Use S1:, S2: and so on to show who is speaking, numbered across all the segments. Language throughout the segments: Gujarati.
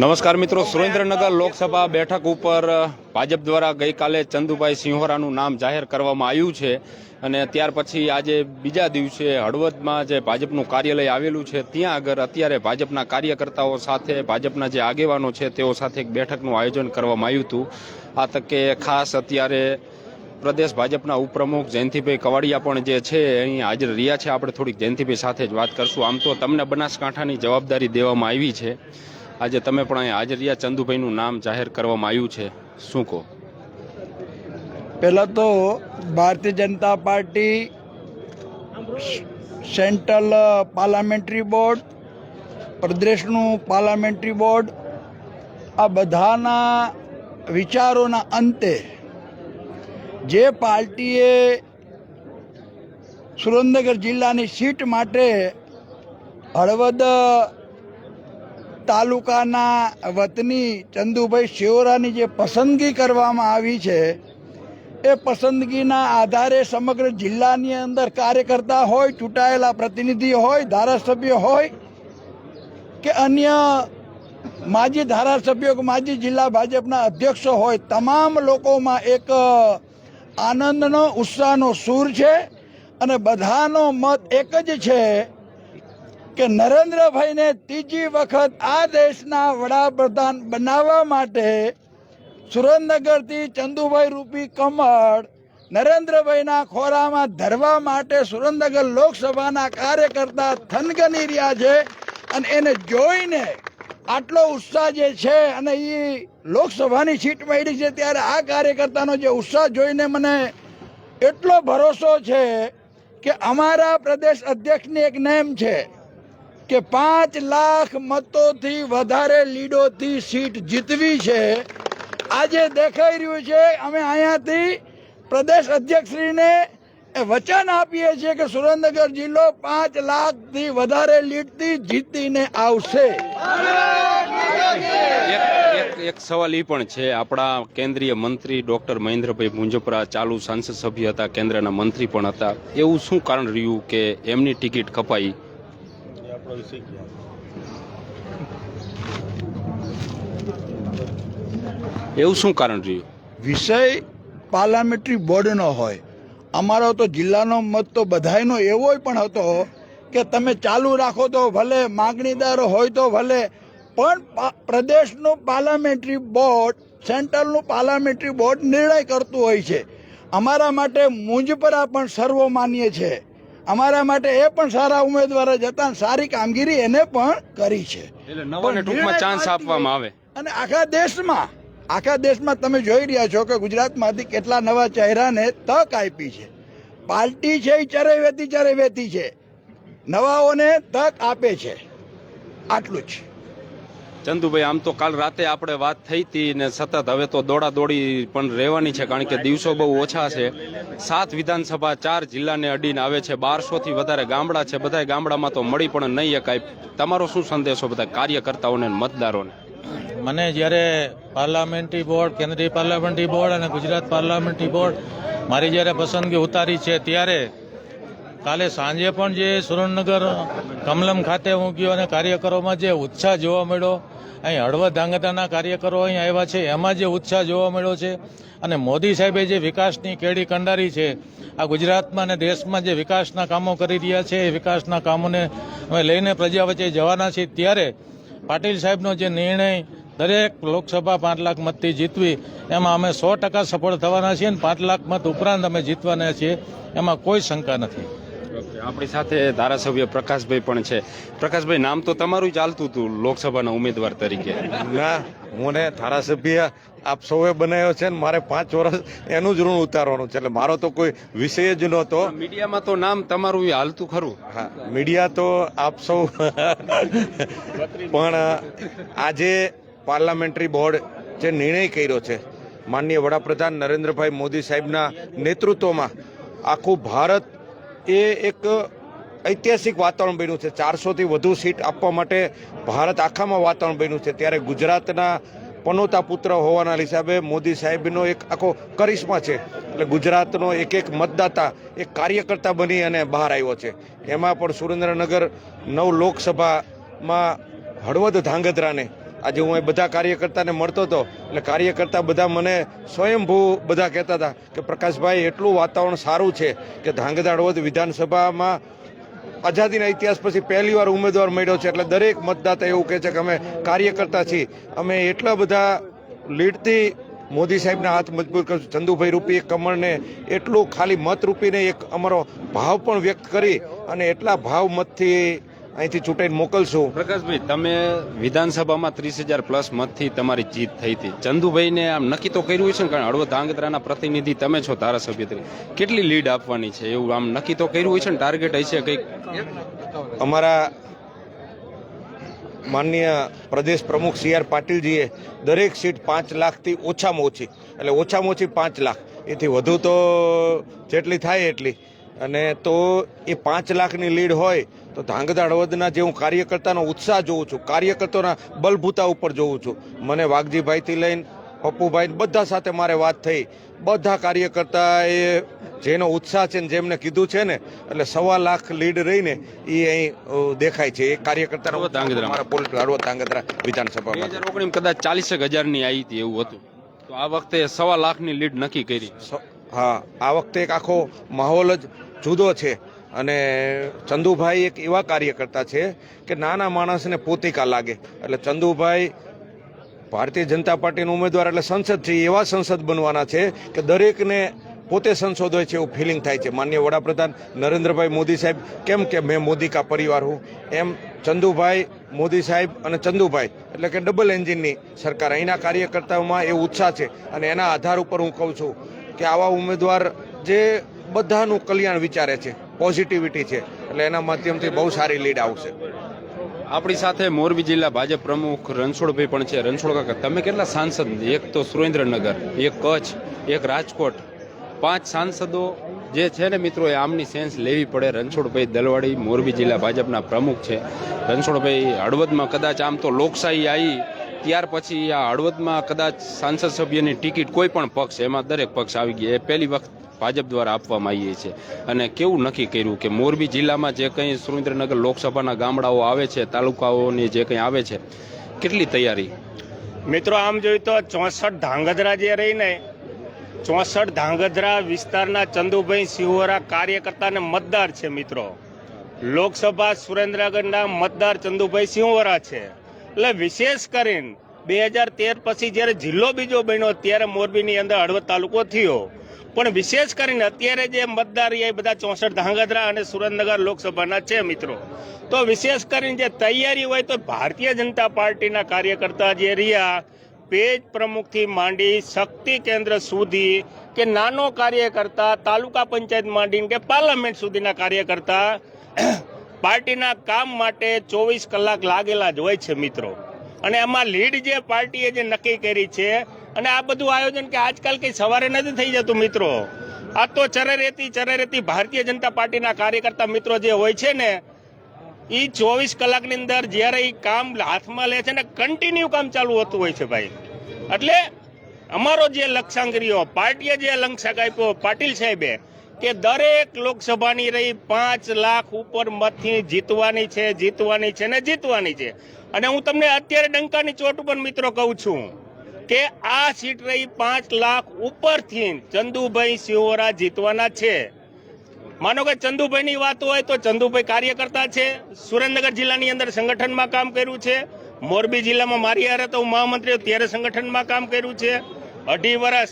S1: નમસ્કાર મિત્રો, સુરેન્દ્રનગર લોકસભા બેઠક ઉપર ભાજપ દ્વારા ગઈકાલે ચંદુભાઈ સિંહોરાનું નામ જાહેર કરવામાં આવ્યું છે અને ત્યાર પછી આજે બીજા દિવસે હળવદમાં જે ભાજપનું કાર્યાલય આવેલું છે, ત્યાં આગળ અત્યારે ભાજપના કાર્યકર્તાઓ સાથે, ભાજપના જે આગેવાનો છે, તેઓ સાથે એક બેઠકનું આયોજન કરવામાં આવ્યું હતું. આ તકે ખાસ અત્યારે પ્રદેશ ભાજપના ઉપપ્રમુખ જયંતિભાઈ કવાડિયા પણ જે છે, અહીં હાજર રહ્યા છે. આપણે થોડીક જયંતિભાઈ સાથે જ વાત કરશું. આમ તો તમને બનાસકાંઠાની જવાબદારી દેવામાં આવી છે. આજે તમે પણ અહીંયા હાજર રહ્યા. ચંદુભાઈનું નામ જાહેર કરવામાં આવ્યું છે. શું કહો?
S2: પહેલાં તો Bharatiya Janata party central parliamentary board, પ્રદેશનું parliamentary board, આ બધાના વિચારોના અંતે જે પાર્ટીએ સુરેન્દ્રનગર જિલ્લાની સીટ માટે હળવદ તાલુકાના વતની ચંદુભાઈ શિવરાની જે પસંદગી કરવામાં આવી છે, એ પસંદગીના આધારે સમગ્ર જિલ્લાની અંદર કાર્યકર્તા હોય, ચૂંટાયેલા પ્રતિનિધિ હોય, ધારાસભ્ય હોય કે અન્ય માજી ધારાસભ્યો કે માજી જિલ્લા ભાજપના અધ્યક્ષો હોય, તમામ લોકોમાં એક આનંદનો, ઉત્સાહનો સૂર છે અને બધાનો મત એક જ છે કે નરેન્દ્રભાઈને ત્રીજી વખત આ દેશના વડાપ્રધાન બનાવવા માટે સુરેન્દ્રનગરથી ચંદુભાઈ રૂપી કમળ નરેન્દ્રભાઈના ખોરામાં ધરવા માટે સુરેન્દ્રનગર લોકસભાના કાર્યકર્તા થનગની રહ્યા છે અને એને જોઈને આટલો ઉત્સાહ જે છે અને એ લોકસભાની સીટ મળી છે ત્યારે આ કાર્યકર્તાનો જે ઉત્સાહ જોઈને મને એટલો ભરોસો છે કે અમારા પ્રદેશ અધ્યક્ષની એક નેમ છે. કે પાંચ લાખ મતોથી વધારે લીડોથી સીટ જીતવી છે. આજે દેખાઈ રહ્યું છે, અમે અહીંયાથી પ્રદેશ અધ્યક્ષશ્રીને વચન આપીએ છીએ કે સુરેન્દ્રનગર જિલ્લો પાંચ લાખથી વધારે લીડથી જીતીને આવશે.
S1: એક સવાલ એ પણ છે. આપણા કેન્દ્રીય મંત્રી ડોક્ટર મહેન્દ્રભાઈ મુંજપરા ચાલુ સાંસદ સભ્ય હતા, કેન્દ્રના મંત્રી પણ હતા. એવું શું કારણ રહ્યું કે એમની ટિકિટ કપાઈ? એવું શું કારણ રહ્યું?
S2: વિષય પાર્લામેન્ટરી બોર્ડનો હોય. અમારો તો જિલ્લાનો મત તો બધાયનો એવો પણ હતો કે તમે ચાલુ રાખો તો ભલે માગણીદાર હોય તો ભલે પણ પ્રદેશનું પાર્લામેન્ટરી બોર્ડ સેન્ટ્રલનું પાર્લામેન્ટરી બોર્ડ નિર્ણય કરતું હોય છે. અમારા માટે મુંજપરા પણ સર્વમાન્ય છે. અમારા માટે એ પણ સારા ઉમેદવાર જ હતા સારી કામગીરી એને પણ કરી છે.
S1: ચાન્સ આપવામાં આવે.
S2: અને આખા દેશમાં આખા દેશમાં તમે જોઈ રહ્યા છો કે ગુજરાતમાંથી કેટલા નવા ચહેરાને તક આપી છે. પાર્ટી છે એ ચરે વેતી ચરે વેતી છે. નવાઓને તક આપે છે. આટલું જ.
S1: ચંદુભાઈ, આમ તો કાલ રાતે આપણે વાત થઈ હતી ને સતત હવે તો દોડા દોડી પણ રહેવાની છે, કારણ કે દિવસો બહુ ઓછા છે. સાત વિધાનસભા, ચાર જિલ્લાને અડીને આવે છે, બારસો થી વધારે ગામડા છે. બધા ગામડામાં તો મળી પણ નહીં એકાય તમારો શું સંદેશો બધા કાર્યકર્તાઓને મતદારોને?
S3: મને જ્યારે પાર્લામેન્ટરી બોર્ડ, કેન્દ્રીય પાર્લામેન્ટરી બોર્ડ અને ગુજરાત પાર્લામેન્ટરી બોર્ડ મારી જ્યારે પસંદગી ઉતારી છે, ત્યારે કાલે સાંજે પણ જે સુરેન્દ્રનગર, કમલમ ખાતે હું ગયો અને કાર્યકરોમાં જે ઉત્સાહ જોવા મળ્યો અહીં હળવદ ધાંગધ્રાના કાર્યકરો અહીં આવ્યા છે. એમાં જે ઉત્સાહ જોવા મળ્યો છે અને મોદી સાહેબે જે વિકાસની કેડી કંડારી છે, આ ગુજરાતમાં અને દેશમાં જે વિકાસના કામો કરી રહ્યા છે, એ વિકાસના કામોને અમે લઈને પ્રજા વચ્ચે જવાના છીએ. ત્યારે પાટીલ સાહેબનો જે નિર્ણય દરેક લોકસભા પાંચ લાખ મતથી જીતવી, એમાં અમે સો ટકા સફળ થવાના છીએ અને પાંચ લાખ મત ઉપરાંત અમે જીતવાના છીએ. એમાં કોઈ શંકા નથી.
S1: આપણી સાથે ધારાસભ્ય પ્રકાશભાઈ પણ છે. પ્રકાશભાઈ નામ તો તમારું ચાલતું હતું લોકસભાના ઉમેદવાર તરીકે.
S4: ના મને ધારાસભ્ય આપ સૌએ બનાવ્યો છે ને મારે પાંચ વર્ષ એનું જ ઋણ ઉતારવાનું છે. એટલે મારો તો કોઈ વિષય જ નહોતો.
S1: મીડિયામાં તો નામ તમારું હાલતું ખરું.
S4: હા મીડિયા તો આપ સૌ પણ આજે પાર્લામેન્ટરી બોર્ડ જે નિર્ણય કર્યો છે માનનીય વડાપ્રધાન નરેન્દ્રભાઈ મોદી સાહેબના નેતૃત્વમાં આખું ભારત એ એક ઐતિહાસિક વાતાવરણ બન્યું છે. ચારસોથી વધુ સીટ આપવા માટે ભારત આખામાં વાતાવરણ બન્યું છે. ત્યારે ગુજરાતના પનોતા પુત્ર હોવાના હિસાબે મોદી સાહેબનો એક આખો કરિશ્મા છે. એટલે ગુજરાતનો એક એક મતદાતા એક કાર્યકર્તા બની અને બહાર આવ્યો છે. એમાં પણ સુરેન્દ્રનગર નવ લોકસભામાં હળવદ ધાંગધ્રાને આજે હું એ બધા કાર્યકર્તાને મળતો હતો એટલે કાર્યકર્તા બધા મને સ્વયંભૂ બધા કહેતા હતા કે પ્રકાશભાઈ, એટલું વાતાવરણ સારું છે કે ધાંગધ્રા હળવદ વિધાનસભામાં આઝાદીના ઇતિહાસ પછી પહેલીવાર ઉમેદવાર મળ્યો છે. એટલે દરેક મતદાતા એવું કહે છે કે અમે કાર્યકર્તા છીએ. અમે એટલા બધા લીડથી મોદી સાહેબના હાથ મજબૂત કરશું ચંદુભાઈ રૂપી કમળને એટલું ખાલી મત રૂપીને એક અમારો ભાવ પણ વ્યક્ત કરી અને એટલા ભાવ મતથી અહીંથી ચૂંટાઈને મોકલશું.
S1: પ્રકાશભાઈ તમે વિધાનસભામાં ત્રીસ હજાર પ્લસ મતથી તમારી જીત થઈ હતી. ચંદુભાઈને આમ નક્કી તો કર્યું છે ને કારણ હળવદ ધાંગધ્રાના પ્રતિનિધિ તમે છો ધારાસભ્ય તરીકે. કેટલી લીડ આપવાની છે એવું આમ નક્કી તો કર્યું હોય છે ને ટાર્ગેટ હશે કંઈક?
S4: અમારા માનનીય પ્રદેશ પ્રમુખ સી આર પાટીલજીએ દરેક સીટ પાંચ લાખથી ઓછામાં ઓછી એટલે ઓછામાં ઓછી પાંચ લાખ. એથી વધુ તો જેટલી થાય એટલી. અને તો એ પાંચ લાખની લીડ હોય તો ધાંગધ્રા હળવદના જે હું કાર્યકર્તાનો ઉત્સાહ જોઉં છું કાર્યકર્તાના બલભૂતા ઉપર જોઉં છું. મને વાઘજીભાઈથી લઈને પપ્પુભાઈ બધા સાથે મારે વાત થઈ. બધા કાર્યકર્તા એ જેનો ઉત્સાહ છે ને જેમને કીધું છે ને એટલે સવા લાખ લીડ રહીને એ અહીં દેખાય છે. એ કાર્યકર્તાનો. મારા પોલિટ હળવદ ધાંગધ્રા વિધાનસભામાં.
S1: હજાર ઓગણીસ કદાચ ચાલીસેક હજારની આવી હતી એવું હતું. તો આ વખતે સવા લાખની લીડ નક્કી કરી.
S4: હા આ વખતે એક આખો માહોલ જ જુદો છે. અને ચંદુભાઈ એક એવા કાર્યકર્તા છે કે નાના માણસને પોતિકા લાગે. એટલે ચંદુભાઈ ભારતીય જનતા પાર્ટીનો ઉમેદવાર એટલે સંસદ છે એવા સંસદ બનવાના છે કે દરેકને પોતે સંસદ હોય છે એવું ફિલિંગ થાય છે. માન્ય વડાપ્રધાન નરેન્દ્રભાઈ મોદી સાહેબ, કેમ કે મેં મોદી કા પરિવાર હું? એમ ચંદુભાઈ, મોદી સાહેબ અને ચંદુભાઈ, એટલે કે ડબલ એન્જિનની સરકાર. અહીંના કાર્યકર્તાઓમાં એ ઉત્સાહ છે. અને એના આધાર ઉપર હું કહું છું કે આવા ઉમેદવાર જે બધાનું કલ્યાણ વિચારે છે પોઝિટિવિટી છે, એટલે એના માધ્યમથી બહુ સારી લીડ આવશે.
S1: આપણી સાથે મોરબી જિલ્લા ભાજપ પ્રમુખ રણછોડભાઈ પણ છે. રણછોડ કાકા, તમે કેટલા સાંસદ? એક તો સુરેન્દ્રનગર, એક કચ્છ, એક રાજકોટ. પાંચ સાંસદો જે છે ને મિત્રો, એ આમની સેન્સ લેવી પડે. રણછોડભાઈ દલવાડી મોરબી જિલ્લા ભાજપના પ્રમુખ છે. રણછોડભાઈ હળવદમાં કદાચ આમ તો લોકશાહી આવી ત્યાર પછી આ હળવદમાં કદાચ સાંસદ સભ્યની ટિકિટ કોઈ પણ પક્ષ, એમાં દરેક પક્ષ આવી ગયા. એ પહેલી વખત ભાજપ દ્વારા આપવામાં આવીએ છે અને કેવું નક્કી કર્યું કે મોરબી જિલ્લામાં જે કંઈ સુરેન્દ્રનગર લોકસભાના ગામડાઓ આવે છે, તાલુકાઓની જે કંઈ આવે છે, કેટલી તૈયારી?
S5: મિત્રો, આમ જોયું તો ચોસઠ ધાંગધ્રા જે રહીને, ચોસઠ ધાંગધ્રા વિસ્તારના ચંદુભાઈ સિંહોરા કાર્યકર્તા અને મતદાર છે મિત્રો. લોકસભા સુરેન્દ્રનગરના મતદાર ચંદુભાઈ સિંહોરા છે. એટલે વિશેષ કરીને બે હજાર તેર પછી જ્યારે જિલ્લો બીજો બન્યો, ત્યારે મોરબીની અંદર હળવદ તાલુકો થયો. પણ વિશેષ કરીને અત્યારે જે મતદાર એ બધા ચોસઠ ધાંગધ્રા અને સુરેન્દ્રનગર લોકસભાના છે મિત્રો. તો વિશેષ કરીને જે તૈયારી હોય તો ભારતીય જનતા પાર્ટીના કાર્યકર્તા જે રહ્યા, પેજ પ્રમુખથી માંડી શક્તિ કેન્દ્ર સુધી કે નાનો કાર્યકર્તા, તાલુકા પંચાયત માંડીને કે પાર્લામેન્ટ સુધીના કાર્યકર્તા, પાર્ટીના કામ માટે ચોવીસ કલાક લાગેલા જ હોય છે મિત્રો. અને એમાં લીડ જે પાર્ટીએ જે નક્કી કરી છે, અને આ બધું આયોજન કે આજકાલ કઈ સવારે નથી થઈ જતું મિત્રો. આ તો ચરેરેતી ચરેરેતી ભારતીય જનતા પાર્ટીના કાર્યકર્તા મિત્રો જે હોય છે ને એ ચોવીસ કલાકની અંદર જ્યારે એ કામ હાથમાં લે છે ને કન્ટિન્યુ કામ ચાલુ હોતું હોય છે ભાઈ. એટલે અમારો જે લક્ષ્યાંક રહ્યો પાર્ટીએ જે લક્ષ્યાંક આપ્યો, પાટીલ સાહેબે કે દરેક લોકસભાની રહી પાંચ લાખ ઉપર મતથી જીતવાની છે જીતવાની છે ને જીતવાની છે. અને હું તમને અત્યારે ડંકાની ચોટ ઉપર મિત્રો કહું છું કે આ સીટ રહી પાંચ લાખ ઉપરથી ચંદુભાઈ સિંહોરા જીતવાના છે. માનો કે ચંદુભાઈની વાત હોય તો ચંદુભાઈ કાર્યકર્તા છે, સુરેન્દ્રનગર જિલ્લાની અંદર સંગઠનમાં કામ કર્યું છે, મોરબી જિલ્લામાં મારી હારે તો હું મહામંત્રી ત્યારે સંગઠનમાં કામ કર્યું છે, અઢી વર્ષ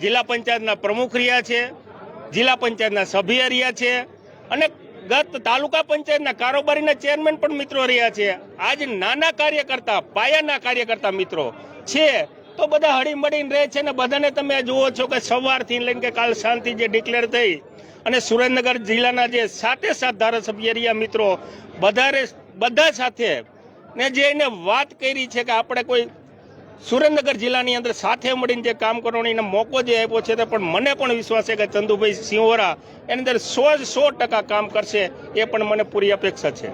S5: જિલ્લા પંચાયતના પ્રમુખ રહ્યા છે જિલ્લા પંચાયતના સભ્ય રહ્યા છે અને ગત તાલુકા પંચાયતના કારોબારીના ચેરમેન પણ મિત્રો રહ્યા છે. આજ નાના કાર્યકર્તા, પાયાના કાર્યકર્તા મિત્રો છે. તો બધા હળીમળીને રહે છે ને બધાને તમે જુઓ છો કે સવારથી લઈને કે કાલ શાંતિ જે ડિક્લેર થઈ અને સુરેન્દ્રનગર જિલ્લાના જે સાતે સાત ધારાસભ્ય રહ્યા મિત્રો, બધારે, બધા સાથે ને જે એને વાત કરી છે કે આપણે કોઈ સુરેન્દ્રનગર જિલ્લાની અંદર સાથે મળીને જે કામ કરવાનો મોકો જે આપ્યો છે તે પણ મને પણ વિશ્વાસ છે કે ચંદુભાઈ સિંહોરા એની અંદર સો સો ટકા કામ કરશે એ પણ મને પૂરી અપેક્ષા છે.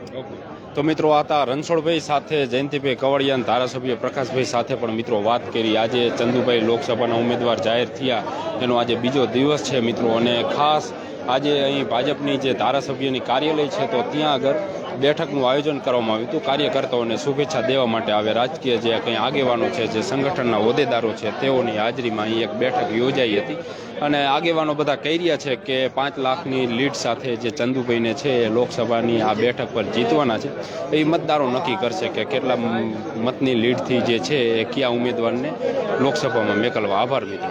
S1: તો મિત્રો આ હતા રણછોડભાઈ સાથે, જયંતિભાઈ કવાડિયા ધારાસભ્ય પ્રકાશભાઈ સાથે પણ મિત્રો વાત કરી. આજે ચંદુભાઈ લોકસભાના ઉમેદવાર જાહેર થયા. એનો આજે બીજો દિવસ છે મિત્રો. અને ખાસ આજે અહીં ભાજપની જે ધારાસભ્યની કાર્યાલય છે, તો ત્યાં આગળ બેઠકનું આયોજન કરવામાં આવ્યું હતું. કાર્યકર્તાઓને શુભેચ્છા દેવા માટે આવે રાજકીય જે કંઈ આગેવાનો છે, જે સંગઠનના હોદ્દેદારો છે, તેઓની હાજરીમાં અહીં એક બેઠક યોજાઈ હતી. અને આગેવાનો બધા કહી રહ્યા છે કે પાંચ લાખની લીડ સાથે જે ચંદુભાઈને છે એ લોકસભાની આ બેઠક પર જીતવાના છે. એ મતદારો નક્કી કરશે કે કેટલા મતની લીડથી જે છે એ કયા ઉમેદવારને લોકસભામાં મેકલવા. આભાર મિત્રો.